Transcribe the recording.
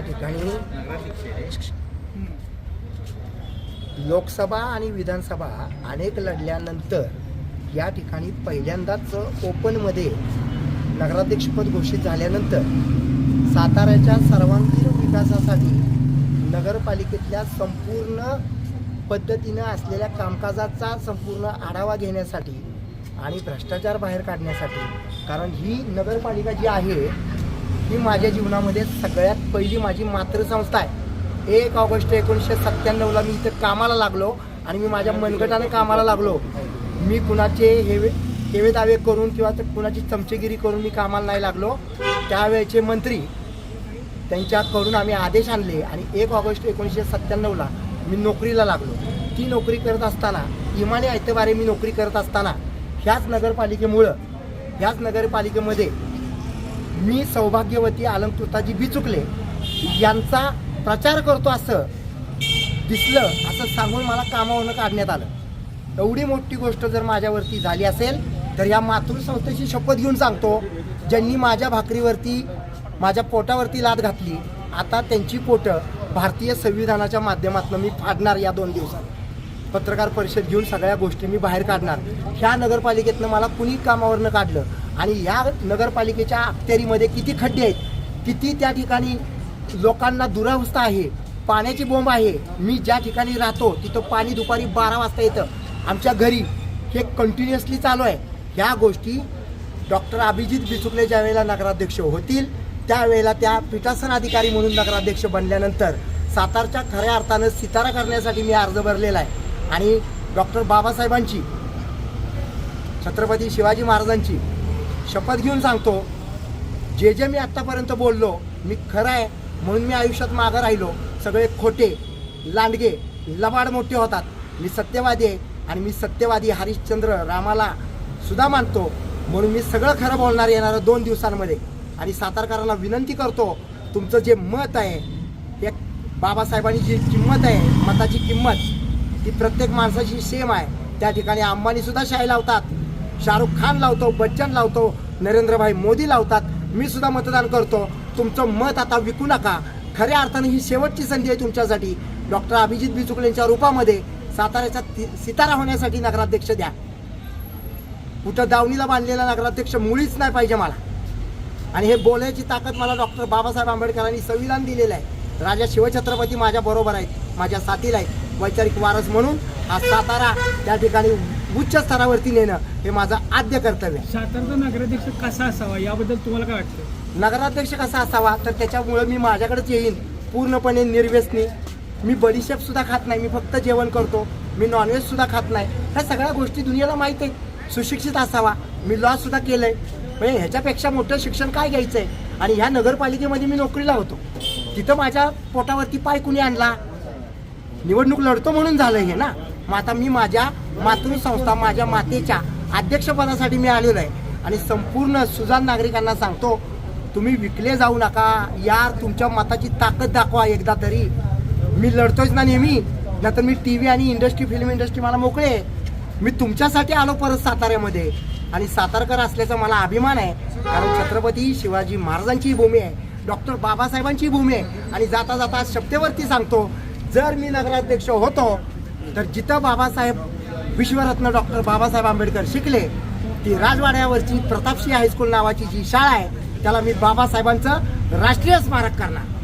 या ठिकाणी लोकसभा आणि विधानसभा अनेक लढल्यानंतर या ठिकाणी पहिल्यांदाच ओपनमध्ये नगराध्यक्षपद घोषित झाल्यानंतर साताऱ्याच्या सर्वांगीण विकासासाठी नगरपालिकेतल्या संपूर्ण पद्धतीनं असलेल्या कामकाजाचा संपूर्ण आढावा घेण्यासाठी आणि भ्रष्टाचार बाहेर काढण्यासाठी. कारण ही नगरपालिका जी आहे ही माझ्या जीवनामध्ये सगळ्यात पहिली माझी मातृसंस्था आहे. एक ऑगस्ट एकोणीसशे सत्त्याण्णवला मी इथं कामाला लागलो आणि मी माझ्या मनगटाने कामाला लागलो. मी कुणाचे हेवे हेवे दावे करून किंवा कुणाची चमचेगिरी करून मी कामाला नाही लागलो. त्यावेळेचे मंत्री त्यांच्याकडून आम्ही आदेश आणले आणि एक ऑगस्ट एकोणीसशे सत्त्याण्णवला मी नोकरीला लागलो. ती नोकरी करत असताना इमाने ऐतवारे मी नोकरी करत असताना ह्याच नगरपालिकेमुळं ह्याच नगरपालिकेमध्ये मी सौभाग्यवती अलंकृताजी बिचुकले यांचा प्रचार करतो असं दिसलं असं सांगून मला कामावरनं काढण्यात आलं. एवढी मोठी गोष्ट जर माझ्यावरती झाली असेल तर या मातृसंस्थेची शपथ घेऊन सांगतो ज्यांनी माझ्या भाकरीवरती माझ्या पोटावरती लाद घातली आता त्यांची पोटं भारतीय संविधानाच्या माध्यमातून मी फाडणार या दोन दिवसात. पत्रकार परिषद घेऊन सगळ्या गोष्टी मी बाहेर काढणार. ह्या नगरपालिकेतनं मला कुणी कामावरनं काढलं? आणि ह्या नगरपालिकेच्या अखत्यारीमध्ये किती खड्डे आहेत किती त्या ठिकाणी लोकांना दुरावस्था आहे पाण्याची बोंब आहे मी ज्या ठिकाणी राहतो तिथं पाणी दुपारी बारा वाजता येतं. आमच्या घरी हे कंटिन्युअसली चालू आहे. ह्या गोष्टी डॉक्टर अभिजित बिचुकले ज्यावेळेला नगराध्यक्ष होतील त्यावेळेला त्या पीठासन अधिकारी म्हणून नगराध्यक्ष बनल्यानंतर सातारच्या खऱ्या अर्थानं सितारा करण्यासाठी मी अर्ज भरलेला आहे. आणि डॉक्टर बाबासाहेबांची छत्रपती शिवाजी महाराजांची शपथ घेऊन सांगतो जे जे मी आत्तापर्यंत बोललो मी खरं आहे म्हणून मी आयुष्यात मागं राहिलो. सगळे खोटे लांडगे लबाड मोठे होतात. मी सत्यवादी आहे आणि मी सत्यवादी हरिश्चंद्र रामाला सुद्धा मानतो. म्हणून मी सगळं खरं बोलणार येणारं दोन दिवसांमध्ये. आणि सातारकरांना विनंती करतो तुमचं जे मत आहे एक बाबासाहेबांनी जी किंमत आहे मताची किंमत ती प्रत्येक माणसाची सेम आहे. त्या ठिकाणी अंबानीसुद्धा शाही लावतात. शाहरुख खान लावतो बच्चन लावतो नरेंद्रभाई मोदी लावतात. मी सुद्धा मतदान करतो. तुमचं मत आता विकू नका. खऱ्या अर्थाने ही शेवटची संधी आहे तुमच्यासाठी. डॉक्टर अभिजित बिचुकलेंच्या रूपामध्ये साताऱ्याचा सितारा होण्यासाठी नगराध्यक्ष द्या. कुठं दावणीला बांधलेला नगराध्यक्ष मुळीच नाही पाहिजे मला. आणि हे बोलायची ताकद मला डॉक्टर बाबासाहेब आंबेडकरांनी संविधान दिलेलं आहे. राजा शिवछत्रपती माझ्या बरोबर आहेत माझ्या साथीला आहेत. वैचारिक वारस म्हणून हा सातारा त्या ठिकाणी उच्च स्तरावरती नेणं हे माझं आद्य कर्तव्य आहे. सातारचा नगराध्यक्ष कसा असावा? याबद्दल तुम्हाला काय वाटतं? नगराध्यक्ष कसा असावा? तर त्याच्यामुळं मी माझ्याकडेच येईन. पूर्णपणे निर्व्यसनी. मी बडीशेप सुद्धा खात नाही. मी फक्त जेवण करतो. मी नॉनव्हेज सुद्धा खात नाही. ह्या सगळ्या गोष्टी दुनियेला माहीत आहे सुशिक्षित असावा. मी लॉ सुद्धा केलंय. म्हणजे ह्याच्यापेक्षा मोठं शिक्षण काय घ्यायचं आहे आणि ह्या नगरपालिकेमध्ये मी नोकरीला होतो. तिथं माझ्या पोटावरती पाय कुणी आणला? निवडणूक लढतो म्हणून झालं हे ना? मग आता मी माझ्या मातृसंस्था माझ्या मातेच्या अध्यक्षपदासाठी मी आलेलो आहे. आणि संपूर्ण सुजान नागरिकांना सांगतो तुम्ही विकले जाऊ नका. यार तुमच्या मताची ताकद दाखवा एकदा तरी. मी लढतोच ना नेहमी. नंतर मी टी व्ही आणि इंडस्ट्री फिल्म इंडस्ट्री मला मोकळे मी तुमच्यासाठी आलो परत साताऱ्यामध्ये. आणि सातारकर असल्याचा मला अभिमान आहे. कारण छत्रपती शिवाजी महाराजांची भूमी आहे. डॉक्टर बाबासाहेबांची भूमी आहे. आणि जाता जाता शब्देवरती सांगतो जर मी नगराध्यक्ष होतो तर जिथं बाबासाहेब विश्वरत्न डॉक्टर बाबासाहेब आंबेडकर शिकले ती राजवाड्यावरची प्रतापसिंह हायस्कूल नावाची जी शाळा आहे त्याला मी बाबासाहेबांचं राष्ट्रीय स्मारक करणार.